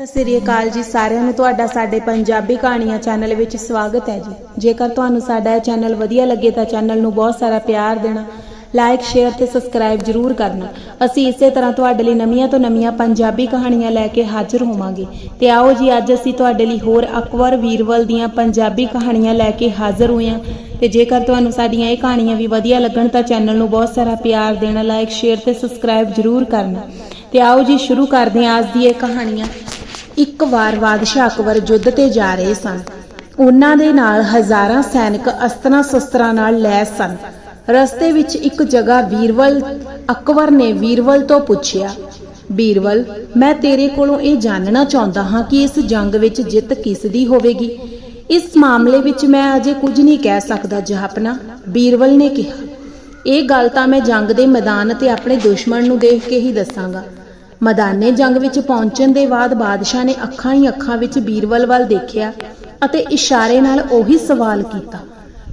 ਸਤਿ ਸ੍ਰੀ ਅਕਾਲ ਜੀ ਸਾਰਿਆਂ ਨੂੰ। ਤੁਹਾਡਾ ਸਾਡੇ ਪੰਜਾਬੀ ਕਹਾਣੀਆਂ ਚੈਨਲ ਵਿੱਚ ਸਵਾਗਤ ਹੈ ਜੀ। ਜੇਕਰ ਤੁਹਾਨੂੰ ਸਾਡਾ ਇਹ ਚੈਨਲ ਵਧੀਆ ਲੱਗੇ ਤਾਂ ਚੈਨਲ ਨੂੰ ਬਹੁਤ ਸਾਰਾ ਪਿਆਰ ਦੇਣਾ ਲਾਈਕ ਸ਼ੇਅਰ ਤੇ ਸਬਸਕ੍ਰਾਈਬ ਜਰੂਰ ਕਰਨਾ। ਅਸੀਂ ਇਸੇ ਤਰ੍ਹਾਂ ਤੁਹਾਡੇ ਲਈ ਨਵੀਆਂ ਤੋਂ ਨਵੀਆਂ ਪੰਜਾਬੀ ਕਹਾਣੀਆਂ ਲੈ ਕੇ ਹਾਜ਼ਰ ਹੋਵਾਂਗੇ। ਤੇ ਆਓ ਜੀ, ਅੱਜ ਅਸੀਂ ਤੁਹਾਡੇ ਲਈ ਹੋਰ ਅਕਬਰ ਵੀਰਵਲ ਦੀਆਂ ਪੰਜਾਬੀ ਕਹਾਣੀਆਂ ਲੈ ਕੇ ਹਾਜ਼ਰ ਹੋਏ ਹਾਂ। ਤੇ ਜੇਕਰ ਤੁਹਾਨੂੰ ਸਾਡੀਆਂ ਇਹ ਕਹਾਣੀਆਂ ਵੀ ਵਧੀਆ ਲੱਗਣ ਤਾਂ ਚੈਨਲ ਨੂੰ ਬਹੁਤ ਸਾਰਾ ਪਿਆਰ ਦੇਣਾ ਲਾਈਕ ਸ਼ੇਅਰ ਤੇ ਸਬਸਕ੍ਰਾਈਬ ਜਰੂਰ ਕਰਨਾ। ਤੇ ਆਓ ਜੀ, ਸ਼ੁਰੂ ਕਰਦੇ ਹਾਂ ਅੱਜ ਦੀ ਇਹ ਕਹਾਣੀਆਂ। ਇੱਕ ਵਾਰ ਬਾਦਸ਼ਾਹ ਅਕਬਰ ਯੁੱਧ ਤੇ ਜਾ ਰਹੇ ਸਨ। ਉਹਨਾਂ ਦੇ ਨਾਲ ਹਜ਼ਾਰਾਂ ਸੈਨਿਕ ਅਸਤਰਾਂ ਸ਼ਸਤਰਾਂ ਨਾਲ ਲੈਸ ਸਨ। ਰਸਤੇ ਵਿੱਚ ਇੱਕ ਜਗ੍ਹਾ ਵੀਰਵਲ, ਅਕਬਰ ਨੇ ਵੀਰਵਲ ਤੋਂ ਪੁੱਛਿਆ, ਵੀਰਵਲ, ਮੈਂ ਤੇਰੇ ਕੋਲੋਂ ਇਹ ਜਾਣਨਾ ਚਾਹੁੰਦਾ ਹਾਂ ਕਿ ਇਸ ਜੰਗ ਵਿੱਚ ਜਿੱਤ ਕਿਸ ਦੀ ਹੋਵੇਗੀ? ਇਸ ਮਾਮਲੇ ਵਿੱਚ ਮੈਂ ਅਜੇ ਕੁਝ ਨਹੀਂ ਕਹਿ ਸਕਦਾ, ਜਹਾਪਨਾ, ਵੀਰਵਲ ਨੇ ਕਿਹਾ। ਇਹ ਗੱਲ ਤਾਂ ਮੈਂ ਜੰਗ ਦੇ ਮੈਦਾਨ ਤੇ ਆਪਣੇ ਦੁਸ਼ਮਣ ਨੂੰ ਦੇਖ ਕੇ ਹੀ ਦੱਸਾਂਗਾ। ਮਦਾਨੇ ਜੰਗ ਵਿੱਚ ਪਹੁੰਚਣ ਦੇ ਬਾਅਦ ਬਾਦਸ਼ਾਹ ਨੇ ਅੱਖਾਂ ਹੀ ਅੱਖਾਂ ਵਿੱਚ ਬੀਰਬਲ ਵੱਲ ਦੇਖਿਆ ਅਤੇ ਇਸ਼ਾਰੇ ਨਾਲ ਉਹੀ ਸਵਾਲ ਕੀਤਾ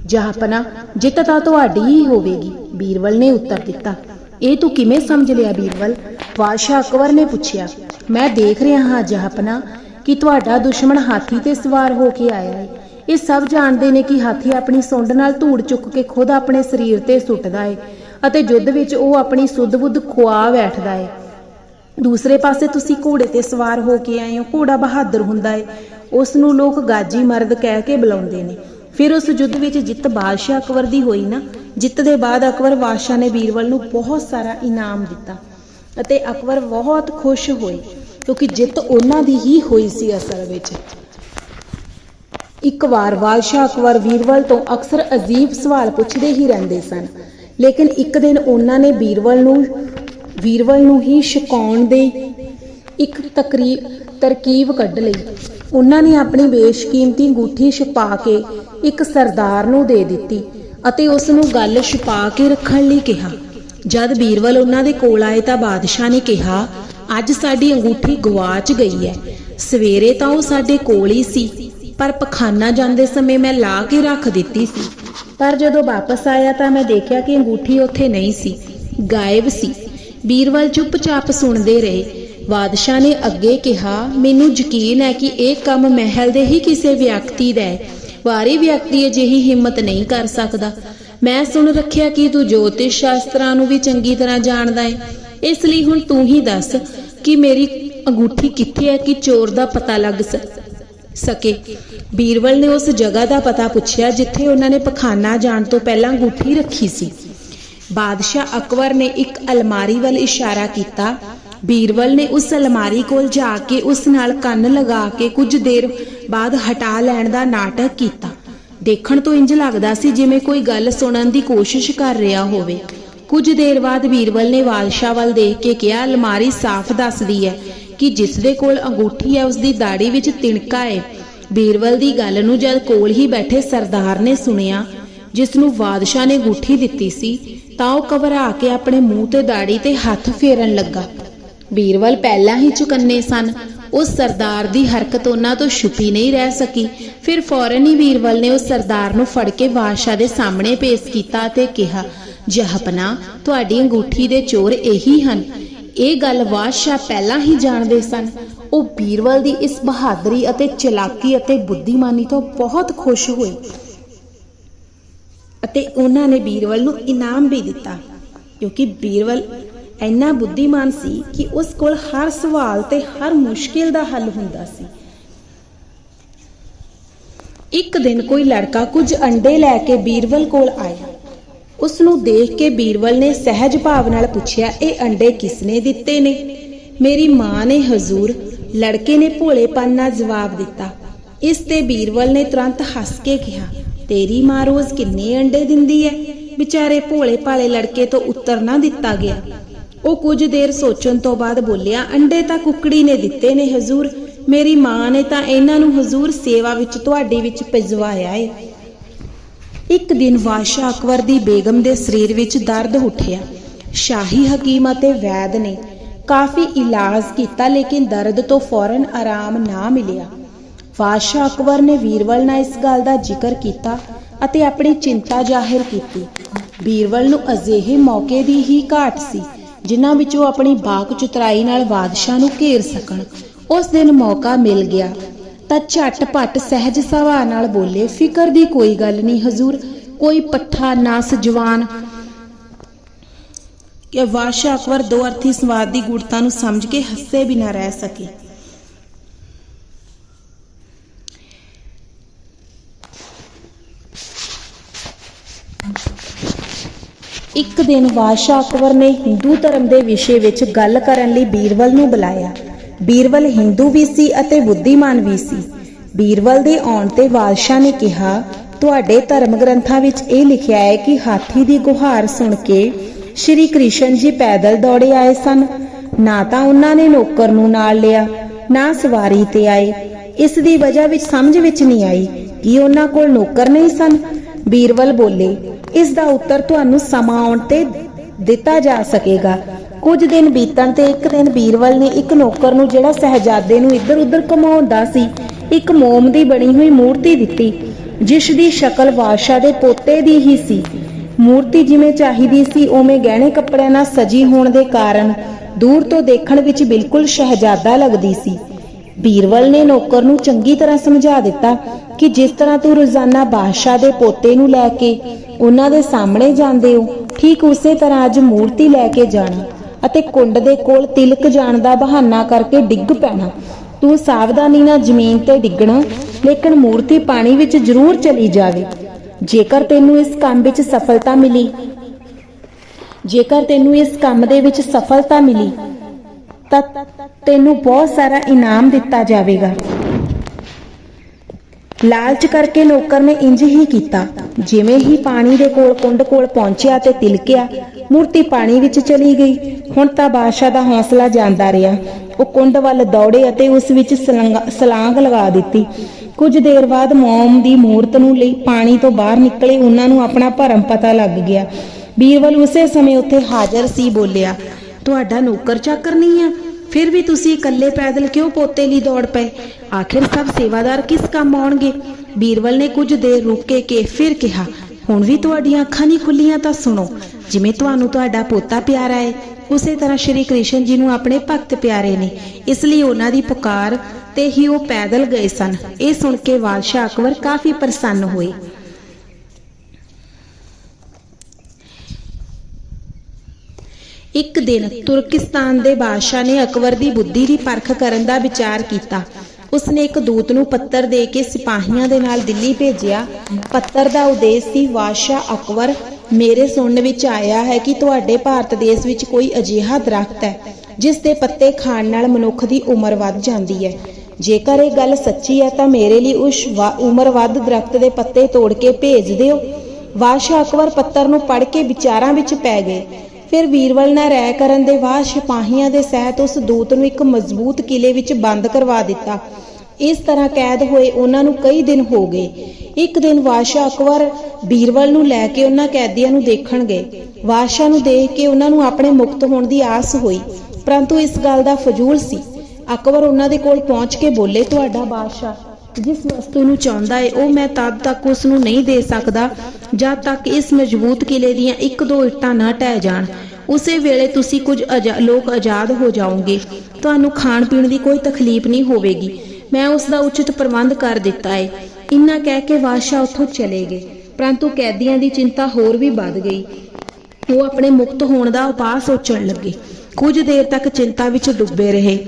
ਜਹਾਪਨਾ ਜਿੱਤ ਤਾਂ ਤੁਹਾਡੀ ਹੀ ਹੋਵੇਗੀ। ਬੀਰਬਲ ਨੇ ਉੱਤਰ ਦਿੱਤਾ, ਇਹ ਤੂੰ ਕਿਵੇਂ ਸਮਝ ਲਿਆ ਬੀਰਬਲ ਬਾਦਸ਼ਾਹ ਅਕਬਰ ਨੇ ਪੁੱਛਿਆ, ਮੈਂ ਦੇਖ ਰਿਹਾ ਹਾਂ ਜਹਾਪਨਾ ਕਿ ਤੁਹਾਡਾ ਦੁਸ਼ਮਣ ਹਾਥੀ ਤੇ ਸਵਾਰ ਹੋ ਕੇ ਆਇਆ ਹੈ। ਇਹ ਸਭ ਜਾਣਦੇ ਨੇ ਕਿ ਹਾਥੀ ਆਪਣੀ ਸੁੰਡ ਨਾਲ ਧੂੜ ਚੁੱਕ ਕੇ ਖੁਦ ਆਪਣੇ ਸਰੀਰ ਤੇ ਸੁੱਟਦਾ ਹੈ ਅਤੇ ਯੁੱਧ ਵਿੱਚ ਉਹ ਆਪਣੀ ਸੁੱਧ-ਬੁੱਧ ਖੁਆ ਬੈਠਦਾ ਹੈ। ਦੂਸਰੇ ਪਾਸੇ ਤੁਸੀਂ ਘੋੜੇ ਤੇ ਸਵਾਰ ਹੋ ਕੇ ਆਏ ਹੋ, ਘੋੜਾ ਬਹਾਦਰ ਹੁੰਦਾ ਹੈ ਉਸ ਨੂੰ ਲੋਕ ਗਾਜੀ ਮਰਦ ਕਹਿ ਕੇ ਬੁਲਾਉਂਦੇ ਨੇ। ਫਿਰ ਉਸ ਯੁੱਧ ਵਿੱਚ ਜਿੱਤ ਬਾਦਸ਼ਾਹ ਅਕਬਰ ਦੀ ਹੋਈ ਨਾ, ਜਿੱਤ ਦੇ ਬਾਅਦ ਅਕਬਰ ਬਾਦਸ਼ਾਹ ਨੇ ਬੀਰਬਲ ਨੂੰ ਬਹੁਤ ਸਾਰਾ ਇਨਾਮ ਦਿੱਤਾ ਅਤੇ ਅਕਬਰ ਬਹੁਤ ਖੁਸ਼ ਹੋਏ, ਕਿਉਂਕਿ ਜਿੱਤ ਉਹਨਾਂ ਦੀ ਹੀ ਹੋਈ ਸੀ ਅਸਲ ਵਿੱਚ। ਇੱਕ ਵਾਰ ਬਾਦਸ਼ਾਹ ਅਕਬਰ ਵੀਰਬਲ ਤੋਂ ਅਕਸਰ ਅਜੀਬ ਸਵਾਲ ਪੁੱਛਦੇ ਹੀ ਰਹਿੰਦੇ ਸਨ, ਲੇਕਿਨ ਇੱਕ ਦਿਨ ਉਹਨਾਂ ਨੇ ਬੀਰਬਲ ਨੂੰ ਵੀਰਵਲ ਨੂੰ ਹੀ ਛਕਾਉਣ ਦੇ ਇੱਕ ਤਕਰੀਬ ਤਰਕੀਬ ਕੱਢ ਲਈ। ਉਹਨਾਂ ਨੇ ਆਪਣੀ ਬੇਸ਼ਕੀਮਤੀ ਅੰਗੂਠੀ ਛੁਪਾ ਕੇ ਇੱਕ ਸਰਦਾਰ ਨੂੰ ਦੇ ਦਿੱਤੀ ਅਤੇ ਉਸ ਨੂੰ ਗੱਲ ਛੁਪਾ ਕੇ ਰੱਖਣ ਲਈ ਕਿਹਾ। ਜਦ ਬੀਰਬਲ ਉਹਨਾਂ ਦੇ ਕੋਲ ਆਏ ਤਾਂ ਬਾਦਸ਼ਾਹ ਨੇ ਕਿਹਾ, ਅੱਜ ਸਾਡੀ ਅੰਗੂਠੀ ਗਵਾਚ ਗਈ ਹੈ। ਸਵੇਰੇ ਤਾਂ ਉਹ ਸਾਡੇ ਕੋਲ ਹੀ ਸੀ, ਪਰ ਪਖਾਨਾ ਜਾਂਦੇ ਸਮੇਂ ਮੈਂ ਲਾ ਕੇ ਰੱਖ ਦਿੱਤੀ ਸੀ। ਪਰ ਜਦੋਂ ਵਾਪਸ ਆਇਆ ਤਾਂ ਮੈਂ ਦੇਖਿਆ ਕਿ ਅੰਗੂਠੀ ਉੱਥੇ ਨਹੀਂ ਸੀ, ਗਾਇਬ ਸੀ। ਬੀਰਬਲ ਚੁੱਪਚਾਪ ਸੁਣਦੇ ਰਹੇ। ਬਾਦਸ਼ਾਹ ਨੇ ਅੱਗੇ ਕਿਹਾ, ਮੈਨੂੰ ਯਕੀਨ ਹੈ ਕਿ ਇਹ ਕੰਮ ਮਹਿਲ ਦੇ ਹੀ ਕਿਸੇ ਵਿਅਕਤੀ ਦਾ ਹੈ। ਵਾਰੀ ਵਿਅਕਤੀ ਅਜਿਹੀ ਹਿੰਮਤ ਨਹੀਂ ਕਰ ਸਕਦਾ। ਮੈਂ ਸੁਣ ਰੱਖਿਆ ਕਿ ਤੂੰ ਜੋਤਿਸ਼ ਸ਼ਾਸਤਰਾਂ ਨੂੰ ਵੀ ਚੰਗੀ ਤਰ੍ਹਾਂ ਜਾਣਦਾ ਹੈ ਇਸ ਲਈ ਹੁਣ ਤੂੰ ਹੀ ਦੱਸ ਕਿ ਮੇਰੀ ਅੰਗੂਠੀ ਕਿੱਥੇ ਹੈ ਕਿ ਚੋਰ ਦਾ ਪਤਾ ਲੱਗ ਸਕੇ। ਬੀਰਵਲ ਨੇ ਉਸ ਜਗ੍ਹਾ ਦਾ ਪਤਾ ਪੁੱਛਿਆ, ਜਿੱਥੇ ਉਹਨਾਂ ਨੇ ਪਖਾਨਾ ਜਾਣ ਤੋਂ ਪਹਿਲਾਂ ਅੰਗੂਠੀ ਰੱਖੀ ਸੀ। ਬਾਦਸ਼ਾਹ ਅਕਬਰ ਨੇ ਇੱਕ ਅਲਮਾਰੀ ਵੱਲ ਇਸ਼ਾਰਾ ਕੀਤਾ। ਬੀਰਬਲ ਨੇ ਉਸ ਅਲਮਾਰੀ ਕੋਲ ਜਾ ਕੇ ਉਸ ਨਾਲ ਕੰਨ ਲਗਾ ਕੇ ਕੁਝ ਦੇਰ ਬਾਅਦ ਹਟਾ ਲੈਣ ਦਾ ਨਾਟਕ ਕੀਤਾ। ਦੇਖਣ ਤੋਂ ਇੰਜ ਲੱਗਦਾ ਸੀ ਜਿਵੇਂ ਕੋਈ ਗੱਲ ਸੁਣਨ ਦੀ ਕੋਸ਼ਿਸ਼ ਕਰ ਰਿਹਾ ਹੋਵੇ। ਕੁਝ ਦੇਰ ਬਾਅਦ ਬੀਰਬਲ ਨੇ ਬਾਦਸ਼ਾਹ ਵੱਲ ਦੇਖ ਕੇ ਕਿਹਾ, ਅਲਮਾਰੀ ਸਾਫ਼ ਦੱਸਦੀ ਹੈ ਕਿ ਜਿਸ ਦੇ ਕੋਲ ਅੰਗੂਠੀ ਹੈ, ਉਸ ਦੀ ਦਾੜੀ ਵਿੱਚ ਤਿਣਕਾ ਹੈ ਬੀਰਬਲ ਦੀ ਗੱਲ ਨੂੰ ਜਦ ਕੋਲ ਹੀ ਬੈਠੇ ਸਰਦਾਰ ਨੇ ਸੁਣਿਆ ਜਿਸ ਨੂੰ ਬਾਦਸ਼ਾਹ ਨੇ ਅੰਗੂਠੀ ਦਿੱਤੀ ਸੀ, ਤਾਂ ਉਹ ਘਬਰਾ ਕੇ ਆਪਣੇ ਮੂੰਹ ਤੇ ਦਾੜੀ ਤੇ ਹੱਥ ਫੇਰਨ ਲੱਗਾ। ਬੀਰਵਲ ਪਹਿਲਾਂ ਹੀ ਚੁਕੰਨੇ ਸਨ। ਉਸ ਸਰਦਾਰ ਦੀ ਹਰਕਤ ਉਹਨਾਂ ਤੋਂ ਛੁਪੀ ਨਹੀਂ ਰਹਿ ਸਕੀ। ਫਿਰ ਫੌਰਨ ਹੀ ਬੀਰਬਲ ਨੇ ਉਸ ਸਰਦਾਰ ਨੂੰ ਫੜ ਕੇ ਬਾਦਸ਼ਾਹ ਦੇ ਸਾਹਮਣੇ ਪੇਸ਼ ਕੀਤਾ ਤੇ ਕਿਹਾ ਜਹਪਨਾ ਤੁਹਾਡੀ ਅੰਗੂਠੀ ਦੇ ਚੋਰ ਇਹੀ ਹਨ। ਇਹ ਗੱਲ ਬਾਦਸ਼ਾਹ ਪਹਿਲਾਂ ਹੀ ਜਾਣਦੇ ਸਨ। ਉਹ ਬੀਰਬਲ ਦੀ ਇਸ ਬਹਾਦਰੀ ਅਤੇ ਚਲਾਕੀ ਅਤੇ ਬੁੱਧੀਮਾਨੀ ਤੋਂ ਬਹੁਤ ਖੁਸ਼ ਹੋਏ। ਅਤੇ ਉਹਨਾਂ ਨੇ ਬੀਰਵਲ ਨੂੰ ਇਨਾਮ ਵੀ ਦਿੱਤਾ, ਕਿਉਂਕਿ ਬੀਰਵਲ ਇੰਨਾ ਬੁੱਧੀਮਾਨ ਸੀ ਕਿ ਉਸ ਕੋਲ ਹਰ ਸਵਾਲ ਤੇ ਹਰ ਮੁਸ਼ਕਿਲ ਦਾ ਹੱਲ ਹੁੰਦਾ ਸੀ। ਇੱਕ ਦਿਨ ਕੋਈ ਲੜਕਾ ਕੁਝ ਅੰਡੇ ਲੈ ਕੇ ਬੀਰਬਲ ਕੋਲ ਆਇਆ। ਉਸ ਨੂੰ ਦੇਖ ਕੇ ਬੀਰਵਲ ਨੇ ਸਹਿਜ ਭਾਵ ਨਾਲ ਪੁੱਛਿਆ, ਇਹ ਅੰਡੇ ਕਿਸਨੇ ਦਿੱਤੇ ਨੇ? ਮੇਰੀ ਮਾਂ ਨੇ, ਹਜ਼ੂਰ। ਲੜਕੇ ਨੇ ਭੋਲੇਪਨ ਨਾਲ ਜਵਾਬ ਦਿੱਤਾ। ਇਸ ਤੇ ਬੀਰਵਲ ਨੇ ਤੁਰੰਤ ਹੱਸ ਕੇ ਕਿਹਾ ਤੇਰੀ ਮਾਂ ਰੋਜ਼ ਕਿੰਨੇ ਅੰਡੇ ਦਿੰਦੀ ਹੈ ਵਿਚਾਰੇ ਭੋਲੇ ਭਾਲੇ ਲੜਕੇ ਤੋਂ ਉੱਤਰ ਨਾ ਦਿੱਤਾ ਗਿਆ। ਉਹ ਕੁਝ ਦੇਰ ਸੋਚਣ ਤੋਂ ਬਾਅਦ ਬੋਲਿਆ, ਅੰਡੇ ਤਾਂ ਕੁਕੜੀ ਨੇ ਦਿੱਤੇ ਨੇ ਹਜ਼ੂਰ। ਮੇਰੀ ਮਾਂ ਨੇ ਤਾਂ ਇਹਨਾਂ ਨੂੰ ਹਜ਼ੂਰ ਸੇਵਾ ਵਿੱਚ ਤੁਹਾਡੇ ਵਿੱਚ ਭਿਜਵਾਇਆ ਏ। ਇੱਕ ਦਿਨ ਬਾਦਸ਼ਾਹ ਅਕਬਰ ਦੀ ਬੇਗਮ ਦੇ ਸਰੀਰ ਵਿੱਚ ਦਰਦ ਉੱਠਿਆ। ਸ਼ਾਹੀ ਹਕੀਮ ਅਤੇ ਵੈਦ ਨੇ ਕਾਫੀ ਇਲਾਜ ਕੀਤਾ, ਲੇਕਿਨ ਦਰਦ ਤੋਂ ਫੌਰਨ ਆਰਾਮ ਨਾ ਮਿਲਿਆ। ਬਾਦਸ਼ਾਹ ਅਕਬਰ ਨੇ ਵੀਰਵਲ ਨਾਲ ਇਸ ਗੱਲ ਦਾ ਜ਼ਿਕਰ ਕੀਤਾ ਅਤੇ ਆਪਣੀ ਚਿੰਤਾ ਜ਼ਾਹਿਰ ਕੀਤੀ। ਵੀਰਬਲ ਨੂੰ ਅਜਿਹੇ ਮੌਕੇ ਦੀ ਹੀ ਘਾਟ ਸੀ, ਜਿਨ੍ਹਾਂ ਵਿੱਚ ਉਹ ਆਪਣੀ ਬਾਕ ਚਤੁਰਾਈ ਨਾਲ ਬਾਦਸ਼ਾਹ ਨੂੰ ਘੇਰ ਸਕਣ। ਉਸ ਦਿਨ ਮੌਕਾ ਮਿਲ ਗਿਆ। ਤਾਂ ਝਟਪਟ ਸਹਿਜ ਸੁਭਾਅ ਨਾਲ ਬੋਲੇ, ਫਿਕਰ ਦੀ ਕੋਈ ਗੱਲ ਨਹੀਂ ਹਜ਼ੂਰ, ਕੋਈ ਪੱਠਾ, ਨਾਸ, ਜਵਾਨ। ਕਿ ਵਾਸ਼ਾ ਅਕਬਰ ਦੋ ਅਰਥੀ ਸੰਵਾਦ ਦੀ ਗੁੜਤਾ ਨੂੰ ਸਮਝ ਕੇ ਹੱਸੇ ਵੀ ਨਾ ਰਹਿ ਸਕੇ। ਇੱਕ ਦਿਨ ਬਾਦਸ਼ਾਹ ਅਕਬਰ ਨੇ ਹਿੰਦੂ ਧਰਮ ਦੇ ਵਿਸ਼ੇ ਵਿੱਚ ਗੱਲ ਕਰਨ ਲਈ ਬੀਰਬਲ ਨੂੰ ਬੁਲਾਇਆ। ਬੀਰਬਲ ਹਿੰਦੂ ਵੀ ਸੀ ਅਤੇ ਬੁੱਧੀਮਾਨ ਵੀ ਸੀ। ਬੀਰਬਲ ਦੇ ਆਉਣ ਤੇ ਬਾਦਸ਼ਾਹ ਨੇ ਕਿਹਾ, ਤੁਹਾਡੇ ਧਰਮ ਗ੍ਰੰਥਾਂ ਵਿੱਚ ਇਹ ਲਿਖਿਆ ਹੈ ਕਿ ਹਾਥੀ ਦੀ ਗੁਹਾਰ ਸੁਣ ਕੇ ਸ਼੍ਰੀ ਕ੍ਰਿਸ਼ਨ ਜੀ ਪੈਦਲ ਦੌੜੇ ਆਏ ਸਨ। ਨਾ ਤਾਂ ਉਹਨਾਂ ਨੇ ਨੌਕਰ ਨੂੰ ਨਾਲ ਲਿਆ, ਨਾ ਸਵਾਰੀ ਤੇ ਆਏ। ਇਸ ਦੀ ਵਜ੍ਹਾ ਵਿੱਚ ਸਮਝ ਵਿੱਚ ਨਹੀਂ ਆਈ ਕਿ ਉਹਨਾਂ ਕੋਲ ਨੌਕਰ ਨਹੀਂ ਸਨ। ਬੀਰਬਲ ਬੋਲੇ, ਇਸ ਦਾ ਉੱਤਰ ਤੁਹਾਨੂੰ ਸਮਾਂ ਆਉਣ ਤੇ ਦਿੱਤਾ ਜਾ ਸਕੇਗਾ। ਕੁਝ ਦਿਨ ਬੀਤਣ ਤੇ ਇੱਕ ਦਿਨ ਬੀਰਬਲ ਨੇ ਇੱਕ ਨੌਕਰ ਨੂੰ ਜਿਹੜਾ ਸਹਜਾਦੇ ਨੂੰ ਇੱਧਰ-ਉੱਧਰ ਘੁਮਾਉਂਦਾ ਸੀ, ਇੱਕ ਮੋਮ ਦੀ ਬਣੀ ਹੋਈ ਮੂਰਤੀ ਦਿੱਤੀ, ਜਿਸ ਦੀ ਸ਼ਕਲ ਬਾਦਸ਼ਾਹ ਦੇ ਪੋਤੇ ਦੀ ਹੀ ਸੀ। ਮੂਰਤੀ ਜਿਵੇਂ ਚਾਹੀਦੀ ਸੀ, ਉਵੇਂ ਗਹਿਣੇ ਕੱਪੜਿਆਂ ਨਾਲ ਸਜੀ ਹੋਣ ਦੇ ਕਾਰਨ ਦੂਰ ਤੋਂ ਦੇਖਣ ਵਿੱਚ ਬਿਲਕੁਲ ਸ਼ਹਿਜ਼ਾਦਾ ਲੱਗਦੀ ਸੀ। ਬੀਰਬਲ ਨੇ ਨੌਕਰ ਨੂੰ ਚੰਗੀ ਤਰ੍ਹਾਂ ਸਮਝਾ ਦਿੱਤਾ ਕਿ ਜਿਸ ਤਰ੍ਹਾਂ ਤੂੰ ਰੋਜ਼ਾਨਾ ਬਾਦਸ਼ਾਹ ਦੇ ਪੋਤੇ ਨੂੰ ਲੈ ਕੇ ਉਹਨਾਂ ਦੇ ਸਾਹਮਣੇ ਜਾਂਦੇ ਹੋ, ਠੀਕ ਉਸੇ ਤਰ੍ਹਾਂ ਅੱਜ ਮੂਰਤੀ ਲੈ ਕੇ ਜਾਣਾ ਅਤੇ ਕੁੰਡ ਦੇ ਕੋਲ ਤਿਲਕ ਜਾਣ ਦਾ ਬਹਾਨਾ ਕਰਕੇ ਡਿੱਗ ਪੈਣਾ। ਤੂੰ ਸਾਵਧਾਨੀ ਨਾਲ ਜ਼ਮੀਨ ਤੇ ਡਿੱਗਣਾ, ਲੇਕਿਨ ਮੂਰਤੀ ਪਾਣੀ ਵਿੱਚ ਜ਼ਰੂਰ ਚਲੀ ਜਾਵੇ। ਜੇਕਰ ਤੈਨੂੰ ਇਸ ਕੰਮ ਵਿੱਚ ਸਫਲਤਾ ਮਿਲੀ, ਜੇਕਰ ਤੈਨੂੰ ਇਸ ਕੰਮ ਦੇ ਵਿੱਚ ਸਫਲਤਾ ਮਿਲੀ, ਤਾਂ ਤੈਨੂੰ ਬਹੁਤ ਸਾਰਾ ਇਨਾਮ ਦਿੱਤਾ ਜਾਵੇਗਾ। ਲਾਲਚ ਕਰਕੇ ਨੌਕਰ ਨੇ ਇੰਜ ਹੀ ਕੀਤਾ। ਜਿਵੇਂ ਹੀ ਪਾਣੀ ਦੇ ਕੋਲ ਕੁੰਡ ਕੋਲ ਪਹੁੰਚਿਆ ਤੇ ਤਿਲਕਿਆ, ਮੂਰਤੀ ਪਾਣੀ ਵਿੱਚ ਚਲੀ ਗਈ। ਹੁਣ ਤਾਂ ਬਾਦਸ਼ਾਹ ਦਾ ਹੌਸਲਾ ਜਾਂਦਾ ਰਿਹਾ। ਉਹ ਕੁੰਡ ਵੱਲ ਦੌੜੇ ਅਤੇ ਉਸ ਵਿੱਚ ਸਲੰਗ- ਸਲਾਂਗ ਲਗਾ ਦਿੱਤੀ। ਕੁਝ ਦੇਰ ਬਾਅਦ ਮੋਮ ਦੀ ਮੂਰਤ ਨੂੰ ਲਈ ਪਾਣੀ ਤੋਂ ਬਾਹਰ ਨਿਕਲੇ ਉਹਨਾਂ ਨੂੰ ਆਪਣਾ ਭਰਮ ਪਤਾ ਲੱਗ ਗਿਆ। ਬੀਰਬਲ ਉਸੇ ਸਮੇਂ ਉੱਥੇ ਹਾਜ਼ਰ ਸੀ ਬੋਲਿਆ, ਤੁਹਾਡਾ ਨੌਕਰ ਚਾਕਰ ਨਹੀਂ ਆ ਫਿਰ ਵੀ ਤੁਸੀਂ ਇਕੱਲੇ ਪੈਦਲ ਕਿਉਂ ਪੋਤੇ ਲਈ ਦੌੜ ਪਏ? ਆਖਿਰ ਸਭ ਸੇਵਾਦਾਰ ਕਿਸ ਕੰਮ ਆਉਣਗੇ? ਬੀਰਬਲ ਨੇ ਕੁਝ ਦੇਰ ਰੁਕ ਕੇ ਕੇ ਫਿਰ ਕਿਹਾ, ਹੁਣ ਵੀ ਤੁਹਾਡੀਆਂ ਅੱਖਾਂ ਨਹੀਂ ਖੁੱਲੀਆਂ ਤਾਂ ਸੁਣੋ, ਜਿਵੇਂ ਤੁਹਾਨੂੰ ਤੁਹਾਡਾ ਪੋਤਾ ਪਿਆਰਾ ਹੈ ਉਸੇ ਤਰ੍ਹਾਂ ਸ਼੍ਰੀ ਕ੍ਰਿਸ਼ਨ ਜੀ ਨੂੰ ਆਪਣੇ ਭਗਤ ਪਿਆਰੇ ਨੇ। ਇਸ ਲਈ ਉਹਨਾਂ ਦੀ ਪੁਕਾਰ ਤੇ ਹੀ ਉਹ ਪੈਦਲ ਗਏ ਸਨ। ਇਹ ਸੁਣ ਕੇ ਬਾਦਸ਼ਾਹ ਅਕਬਰ ਕਾਫੀ ਪ੍ਰਸੰਨ ਹੋਏ। ਇੱਕ ਦਿਨ ਤੁਰਕਿਸਤਾਨ ਦੇ ਬਾਦਸ਼ਾਹ ਨੇ ਅਕਬਰ ਦੀ ਬੁੱਧੀ ਦੀ ਪਰਖ ਕਰਨ ਦਾ ਵਿਚਾਰ ਕੀਤਾ। ਉਸਨੇ ਇੱਕ ਦੂਤ ਨੂੰ ਪੱਤਰ ਦੇ ਕੇ ਸਿਪਾਹੀਆਂ ਦੇ ਨਾਲ ਦਿੱਲੀ ਭੇਜਿਆ। ਪੱਤਰ ਦਾ ਉਦੇਸ਼ ਸੀ ਬਾਦਸ਼ਾਹ ਅਕਬਰ, ਮੇਰੇ ਸੁਣਨ ਵਿੱਚ ਆਇਆ ਹੈ ਕਿ ਤੁਹਾਡੇ ਭਾਰਤ ਦੇਸ਼ ਵਿੱਚ ਕੋਈ ਅਜਿਹਾ ਦਰਖਤ ਹੈ, ਜਿਸ ਦੇ ਪੱਤੇ ਖਾਣ ਨਾਲ ਮਨੁੱਖ ਦੀ ਉਮਰ ਵੱਧ ਜਾਂਦੀ ਹੈ। ਜੇਕਰ ਇਹ ਗੱਲ ਸੱਚੀ ਹੈ, ਤਾਂ ਮੇਰੇ ਲਈ ਉਸ ਵਾ- ਉਮਰ ਵੱਧ ਦਰਖਤ ਦੇ ਪੱਤੇ ਤੋੜ ਕੇ ਭੇਜ ਦਿਓ। ਬਾਦਸ਼ਾਹ ਅਕਬਰ ਪੱਤਰ ਨੂੰ ਪੜ੍ਹ ਕੇ ਵਿਚਾਰਾਂ ਵਿੱਚ ਪੈ ਗਏ। ਫਿਰ ਵੀਰਵਲ ਨਾਲ ਰਾਇ ਕਰਨ ਦੇ ਬਾਅਦ ਸਿਪਾਹੀਆਂ ਦੇ ਸਹਿਤ ਉਸ ਦੂਤ ਨੂੰ ਇੱਕ ਮਜ਼ਬੂਤ ਕਿਲੇ ਵਿੱਚ ਬੰਦ ਕਰਵਾ ਦਿੱਤਾ। ਇਸ ਤਰ੍ਹਾਂ ਕੈਦ ਹੋਏ ਉਹਨਾਂ ਨੂੰ ਕਈ ਦਿਨ ਹੋ ਗਏ। ਇੱਕ ਦਿਨ ਬਾਦਸ਼ਾਹ ਅਕਬਰ ਬੀਰਬਲ ਨੂੰ ਲੈ ਕੇ ਉਹਨਾਂ ਕੈਦੀਆਂ ਨੂੰ ਦੇਖਣ ਗਏ। ਬਾਦਸ਼ਾਹ ਨੂੰ ਦੇਖ ਕੇ ਉਹਨਾਂ ਨੂੰ ਆਪਣੇ ਮੁਕਤ ਹੋਣ ਦੀ ਆਸ ਹੋਈ। ਪਰੰਤੂ ਇਸ ਗੱਲ ਦਾ ਫਜ਼ੂਲ ਸੀ। ਅਕਬਰ ਉਹਨਾਂ ਦੇ ਕੋਲ ਪਹੁੰਚ ਕੇ ਬੋਲੇ, ਤੁਹਾਡਾ ਬਾਦਸ਼ਾਹ ਜਿਸ ਵਸਤੂ ਨੂੰ ਚਾਹੁੰਦਾ ਹੈ ਉਹ ਮੈਂ ਤਦ ਤੱਕ ਉਸ ਨੂੰ ਨਹੀਂ ਦੇ ਸਕਦਾ, ਜਦ ਤੱਕ ਇਸ ਮਜ਼ਬੂਤ ਕਿਲੇ ਦੀਆਂ ਇੱਕ ਦੋ ਇੱਟਾਂ ਨਾ ਢਹਿ ਜਾਣ। ਉਸੇ ਵੇਲੇ ਤੁਸੀਂ ਕੁਝ ਲੋਕ ਆਜ਼ਾਦ ਹੋ ਜਾਓਗੇ। ਤੁਹਾਨੂੰ ਖਾਣ ਪੀਣ ਦੀ ਕੋਈ ਤਕਲੀਫ ਨਹੀਂ ਹੋਵੇਗੀ। ਮੈਂ ਉਸ ਦਾ ਉਚਿਤ ਪ੍ਰਬੰਧ ਕਰ ਦਿੱਤਾ ਹੈ ਇੰਨਾ ਕਹਿ ਕੇ ਬਾਦਸ਼ਾਹ ਉੱਥੋਂ ਚਲੇ ਗਏ। ਪਰੰਤੂ ਕੈਦੀਆਂ ਦੀ ਚਿੰਤਾ ਹੋਰ ਵੀ ਵੱਧ ਗਈ। ਉਹ ਆਪਣੇ ਮੁਕਤ ਹੋਣ ਦਾ ਉਪਾਅ ਸੋਚਣ ਲੱਗੇ। ਕੁਝ ਦੇਰ ਤੱਕ ਚਿੰਤਾ ਵਿੱਚ ਡੁੱਬੇ ਰਹੇ।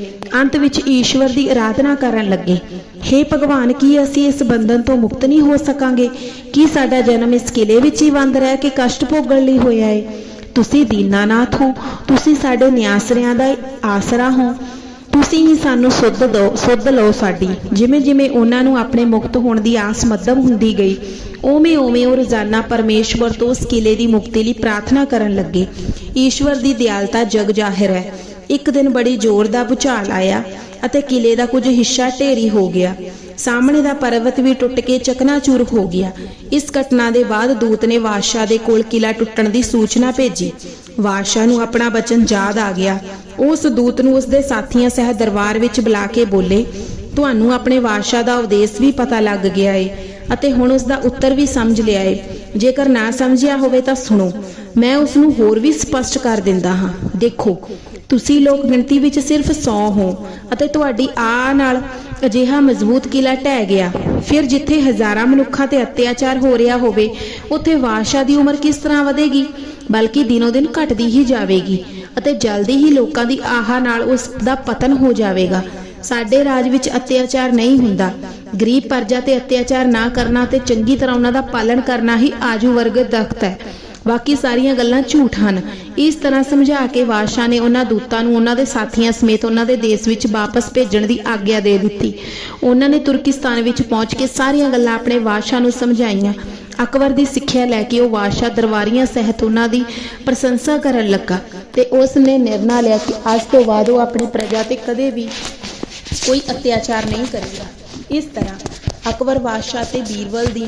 ਅੰਤ ਵਿੱਚ ਈਸ਼ਵਰ ਦੀ ਆਰਾਧਨਾ ਕਰਨ ਲੱਗੇ। हे ਭਗਵਾਨ, ਕੀ ਅਸੀਂ ਇਸ ਬੰਧਨ ਤੋਂ ਮੁਕਤ ਨਹੀਂ ਹੋ ਸਕਾਂਗੇ? ਕੀ ਸਾਡਾ ਜਨਮ ਇਸ ਕਿਲੇ ਵਿੱਚ ਹੀ ਬੰਦ ਰਹਿ ਕੇ ਕਸ਼ਟ ਭੋਗਣ ਲਈ ਹੋਇਆ ਹੈ? ਤੁਸੀਂ ਦੀਨਾਨਾਥ ਹੋ। ਤੁਸੀਂ ਸਾਡੇ ਨਿਆਸਰਿਆਂ ਦਾ ਆਸਰਾ ਹੋ। ਤੁਸੀਂ ਹੀ ਸਾਨੂੰ ਸੁੱਧ ਦੋ, ਸੁੱਧ ਲਓ ਸਾਡੀ। ਜਿਵੇਂ ਜਿਵੇਂ ਉਹਨਾਂ ਨੂੰ ਆਪਣੇ ਮੁਕਤ ਹੋਣ ਦੀ ਆਸ ਮੱਧਮ ਹੁੰਦੀ ਗਈ ਉਵੇਂ ਉਵੇਂ ਉਹ ਰੋਜ਼ਾਨਾ ਪਰਮੇਸ਼ਵਰ ਤੋਂ ਉਸ ਕਿਲੇ ਦੀ ਮੁਕਤੀ ਲਈ ਪ੍ਰਾਰਥਨਾ ਕਰਨ ਲੱਗੇ। ਈਸ਼ਵਰ ਦੀ ਦਿਆਲਤਾ ਜਗ ਜ਼ਾਹਿਰ ਹੈ। ਇੱਕ ਦਿਨ ਬੜੀ ਜ਼ੋਰ ਦਾ ਭੁਚਾਲ ਆਇਆ ਅਤੇ ਕਿਲੇ ਦਾ ਕੁਝ ਹਿੱਸਾ ਢੇਰੀ ਹੋ ਗਿਆ। ਸਾਹਮਣੇ ਦਾ ਪਰਵਤ ਵੀ ਟੁੱਟ ਕੇ ਚਕਨਾਚੂਰ ਹੋ ਗਿਆ। ਇਸ ਘਟਨਾ ਦੇ ਬਾਅਦ ਦੂਤ ਨੇ ਬਾਦਸ਼ਾਹ ਦੇ ਕੋਲ ਕਿਲਾ ਟੁੱਟਣ ਦੀ ਸੂਚਨਾ ਭੇਜੀ। ਬਾਦਸ਼ਾਹ ਨੂੰ ਆਪਣਾ ਬਚਨ ਯਾਦ ਆ ਗਿਆ। ਉਸ ਦੂਤ ਨੂੰ ਉਸ ਦੇ ਸਾਥੀਆਂ ਸਹਿਤ ਦਰਬਾਰ ਵਿੱਚ ਬੁਲਾ ਕੇ ਬੋਲੇ, ਤੁਹਾਨੂੰ ਆਪਣੇ ਬਾਦਸ਼ਾਹ ਦਾ ਉਦੇਸ਼ ਵੀ ਪਤਾ ਲੱਗ ਗਿਆ ਏ ਅਤੇ ਹੁਣ ਉਸ ਦਾ ਉੱਤਰ ਵੀ ਸਮਝ ਲਿਆ ਏ। ਜੇਕਰ ਨਾ ਸਮਝਿਆ ਹੋਵੇ ਤਾਂ ਸੁਣੋ। ਮੈਂ ਉਸ ਨੂੰ ਹੋਰ ਵੀ ਸਪਸ਼ਟ ਕਰ ਦਿੰਦਾ ਹਾਂ। ਦੇਖੋ, ਤੁਸੀਂ ਲੋਕ ਗਿਣਤੀ ਵਿੱਚ ਸਿਰਫ 100 ਹੋ ਅਤੇ ਤੁਹਾਡੀ ਆ ਨਾਲ ਅਜਿਹਾ ਮਜ਼ਬੂਤ ਕਿਲਾ ਢਹਿ ਗਿਆ। ਫਿਰ ਜਿੱਥੇ ਹਜ਼ਾਰਾਂ ਮਨੁੱਖਾਂ ਤੇ ਅਤਿਆਚਾਰ ਹੋ ਰਿਹਾ ਹੋਵੇ, ਉੱਥੇ ਬਾਦਸ਼ਾਹ ਦੀ ਉਮਰ ਕਿਸ ਤਰ੍ਹਾਂ ਵਧੇਗੀ? ਬਲਕਿ ਦਿਨੋ ਦਿਨ ਘਟਦੀ ਹੀ ਜਾਵੇਗੀ ਅਤੇ ਜਲਦੀ ਹੀ ਲੋਕਾਂ ਦੀ ਆਹਾ ਨਾਲ ਉਸ ਦਾ ਪਤਨ ਹੋ ਜਾਵੇਗਾ। ਸਾਡੇ ਰਾਜ ਵਿੱਚ ਅਤਿਆਚਾਰ ਨਹੀਂ ਹੁੰਦਾ। ਗਰੀਬ ਪਰਜਾ ਤੇ ਅਤਿਆਚਾਰ ਨਾ ਕਰਨਾ ਤੇ ਚੰਗੀ ਤਰ੍ਹਾਂ ਉਹਨਾਂ ਦਾ ਪਾਲਣ ਕਰਨਾ ਹੀ ਆਜੂ ਵਰਗ ਦਖਤ ਹੈ। ਬਾਕੀ ਸਾਰੀਆਂ ਗੱਲਾਂ ਝੂਠ ਹਨ। ਇਸ ਤਰ੍ਹਾਂ ਸਮਝਾ ਕੇ ਬਾਦਸ਼ਾਹ ਨੇ ਉਹਨਾਂ ਦੂਤਾਂ ਨੂੰ ਉਹਨਾਂ ਦੇ ਸਾਥੀਆਂ ਸਮੇਤ ਉਹਨਾਂ ਦੇ ਦੇਸ਼ ਵਿੱਚ ਵਾਪਸ ਭੇਜਣ ਦੀ ਆਗਿਆ ਦੇ ਦਿੱਤੀ। ਉਹਨਾਂ ਨੇ ਤੁਰਕਿਸਤਾਨ ਵਿੱਚ ਪਹੁੰਚ ਕੇ ਸਾਰੀਆਂ ਗੱਲਾਂ ਆਪਣੇ ਬਾਦਸ਼ਾਹ ਨੂੰ ਸਮਝਾਈਆਂ। ਅਕਬਰ ਦੀ ਸਿੱਖਿਆ ਲੈ ਕੇ ਉਹ ਬਾਦਸ਼ਾਹ ਦਰਬਾਰੀਆਂ ਸਹਿਤ ਉਹਨਾਂ ਦੀ ਪ੍ਰਸ਼ੰਸਾ ਕਰਨ ਲੱਗਾ ਤੇ ਉਸ ਨੇ ਨਿਰਣਾ ਲਿਆ ਕਿ ਅੱਜ ਤੋਂ ਬਾਅਦ ਉਹ ਆਪਣੀ ਪ੍ਰਜਾ ਤੇ ਕਦੇ ਵੀ ਕੋਈ ਅਤਿਆਚਾਰ ਨਹੀਂ ਕਰੇਗਾ। ਇਸ ਤਰ੍ਹਾਂ ਅਕਬਰ ਬਾਦਸ਼ਾਹ ਤੇ ਬੀਰਬਲ ਦੀ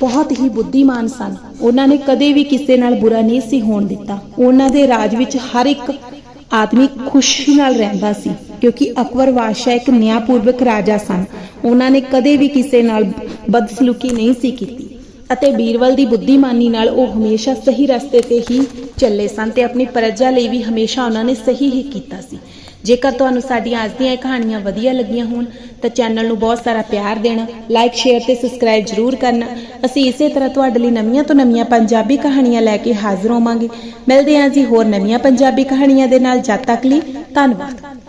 ਬਹੁਤ ਹੀ ਬੁੱਧੀਮਾਨ ਸਨ। ਉਹਨਾਂ ਨੇ ਕਦੇ ਵੀ ਕਿਸੇ ਨਾਲ ਬੁਰਾ ਨਹੀਂ ਸੀ ਹੋਣ ਦਿੱਤਾ। ਉਹਨਾਂ ਦੇ ਰਾਜ ਵਿੱਚ ਹਰ ਇੱਕ ਆਦਮੀ ਖੁਸ਼ੀ ਨਾਲ ਰਹਿੰਦਾ ਸੀ, ਕਿਉਂਕਿ ਅਕਬਰ ਬਾਦਸ਼ਾਹ ਇੱਕ ਨਿਆਂਪੂਰਵਕ ਰਾਜਾ ਸਨ। ਉਹਨਾਂ ਨੇ ਕਦੇ ਵੀ ਕਿਸੇ ਨਾਲ ਬਦਸਲੂਕੀ ਨਹੀਂ ਸੀ ਕੀਤੀ ਅਤੇ ਬੀਰਬਲ ਦੀ ਬੁੱਧੀਮਾਨੀ ਨਾਲ ਉਹ ਹਮੇਸ਼ਾ ਸਹੀ ਰਸਤੇ ਤੇ ਹੀ ਚੱਲੇ ਸਨ ਤੇ ਆਪਣੀ ਪ੍ਰਜਾ ਲਈ ਵੀ ਹਮੇਸ਼ਾ ਉਹਨਾਂ ਨੇ ਸਹੀ ਹੀ ਕੀਤਾ ਸੀ। ਜੇਕਰ ਤੁਹਾਨੂੰ ਸਾਡੀਆਂ ਅੱਜ ਦੀਆਂ ਇਹ ਕਹਾਣੀਆਂ ਵਧੀਆ ਲੱਗੀਆਂ ਹੋਣ, ਤਾਂ ਚੈਨਲ ਨੂੰ ਬਹੁਤ ਸਾਰਾ ਪਿਆਰ ਦੇਣਾ ਲਾਈਕ ਸ਼ੇਅਰ ਤੇ ਸਬਸਕ੍ਰਾਈਬ ਜਰੂਰ ਕਰਨਾ। ਅਸੀਂ ਇਸੇ ਤਰ੍ਹਾਂ ਤੁਹਾਡੇ ਲਈ ਨਵੀਆਂ ਤੋਂ ਨਵੀਆਂ ਪੰਜਾਬੀ ਕਹਾਣੀਆਂ ਲੈ ਕੇ ਹਾਜ਼ਰ ਹੋਵਾਂਗੇ। ਮਿਲਦੇ ਹਾਂ ਜੀ ਹੋਰ ਨਵੀਆਂ ਪੰਜਾਬੀ ਕਹਾਣੀਆਂ ਦੇ ਨਾਲ। ਜਦ ਤੱਕ ਲਈ ਧੰਨਵਾਦ।